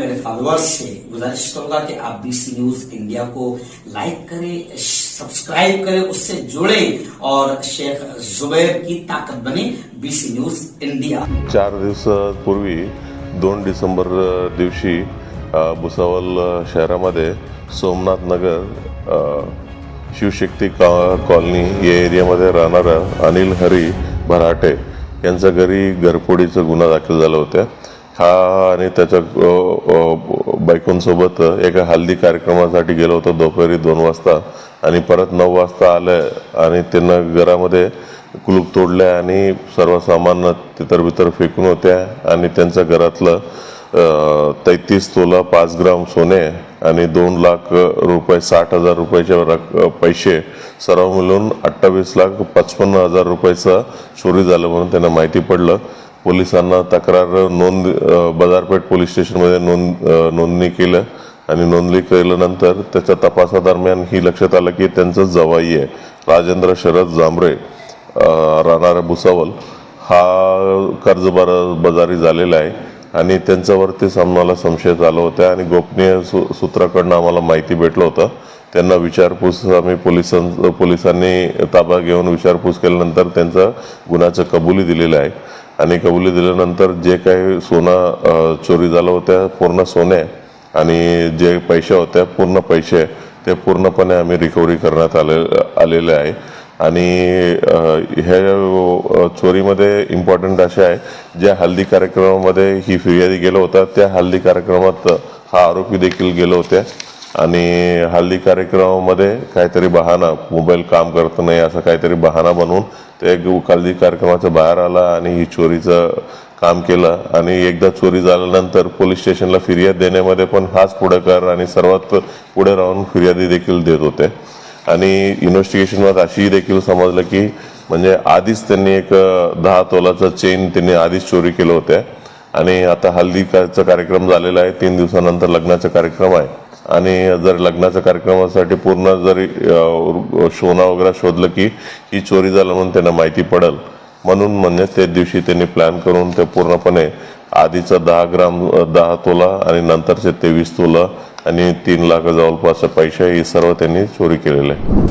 मेरे फॉलोअर्स से गुजारिश करूंगा कि आप बीसी न्यूज इंडिया को लाइक करें सब्सक्राइब करें उससे जुड़े और शेख जुबैर की ताकत बने बीसी न्यूज इंडिया चार दिवसापूर्वी दोन डिसेंबर दिवशी भुसावल शहरामध्ये सोमनाथ नगर शिवशक्ती कॉ कॉलनी या एरियामध्ये राहणारा अनिल हरी भराटे यांच्या घरी घरफोडीचा गुन्हा दाखल झाला होता. हा आणि त्याच्या बायकोंसोबत एका हल्दी कार्यक्रमासाठी गेलो होतो दुपारी दोन वाजता आणि परत नऊ वाजता आलं आणि त्यांना घरामध्ये कुलूप तोडलं आणि सर्व सामान तितर फेकून होत्या आणि त्यांचं घरातलं तैतीस तोला पाच ग्राम सोने आणि दोन लाख रुपये साठ हजार रुपयाचे रक पैसे सर्व मिळून अठ्ठावीस लाख पचपन्न हजार रुपयाचं चोरी झालं म्हणून त्यांना माहिती पडलं. पोलिसांना तक्रार नोंद बाजारपेठ पोलीस स्टेशनमध्ये नोंद नोंदणी केलं आणि नोंदणी केल्यानंतर त्याच्या तपासादरम्यान ही लक्षात आलं की त्यांचं जवाई आहे. राजेंद्र शरद जांभरे राहणारा भुसावल. हा कर्जबार बाजारी झालेला आहे आणि त्यांच्यावरतीच आम्हाला संशय झाला होता आणि गोपनीय सू सूत्राकडनं आम्हाला माहिती भेटलं होतं. त्यांना विचारपूस आम्ही पोलिसां पोलिसांनी ताबा घेऊन विचारपूस केल्यानंतर त्यांचं गुन्ह्याचं कबुली दिलेलं आहे. आणि कबुली दिल्यानंतर जे काही सोनं चोरी झालं होत्या पूर्ण सोने आणि जे पैसे होत्या पूर्ण पैसे ते पूर्णपणे आम्ही रिकव्हरी करण्यात आले आलेले आहे. आणि ह्या चोरीमध्ये इम्पॉर्टंट असे आहे ज्या हल्दी कार्यक्रमामध्ये ही फिर्यादी गेलो होता त्या हल्दी कार्यक्रमात हा आरोपी देखील गेलो होत्या आणि हल्दी कार्यक्रमामध्ये काहीतरी बहाणा मोबाईल काम करत नाही असं काहीतरी बहाणा बनवून ते हल्ली कार्यक्रमाच्या बाहेर आला आणि ही चोरीचं काम केलं. आणि एकदा चोरी झाल्यानंतर पोलीस स्टेशनला फिर्याद देण्यामध्ये पण हाच पुढेकार आणि सर्वात पुढे राहून फिर्यादी देखील देत होते. आणि इन्व्हेस्टिगेशनमध्ये अशीही देखील समजलं की म्हणजे आधीच त्यांनी एक दहा तोलाचं चेन त्यांनी आधीच चोरी केलं होत्या आणि आता हल्दीचा कार्यक्रम झालेला आहे तीन दिवसानंतर लग्नाचा कार्यक्रम आहे. आणि जर लग्नाच्या कार्यक्रमासाठी पूर्ण जरी सोना वगैरे शोधलं की ही चोरी झालं म्हणून त्यांना माहिती पडेल. म्हणून म्हणजे त्या दिवशी त्यांनी प्लॅन करून ते पूर्णपणे आधीचा दहा ग्राम दहा तोला आणि नंतरचे तेवीस तोला आणि तीन लाख जवळपास पैसे हे सर्व त्यांनी चोरी केलेले. आहे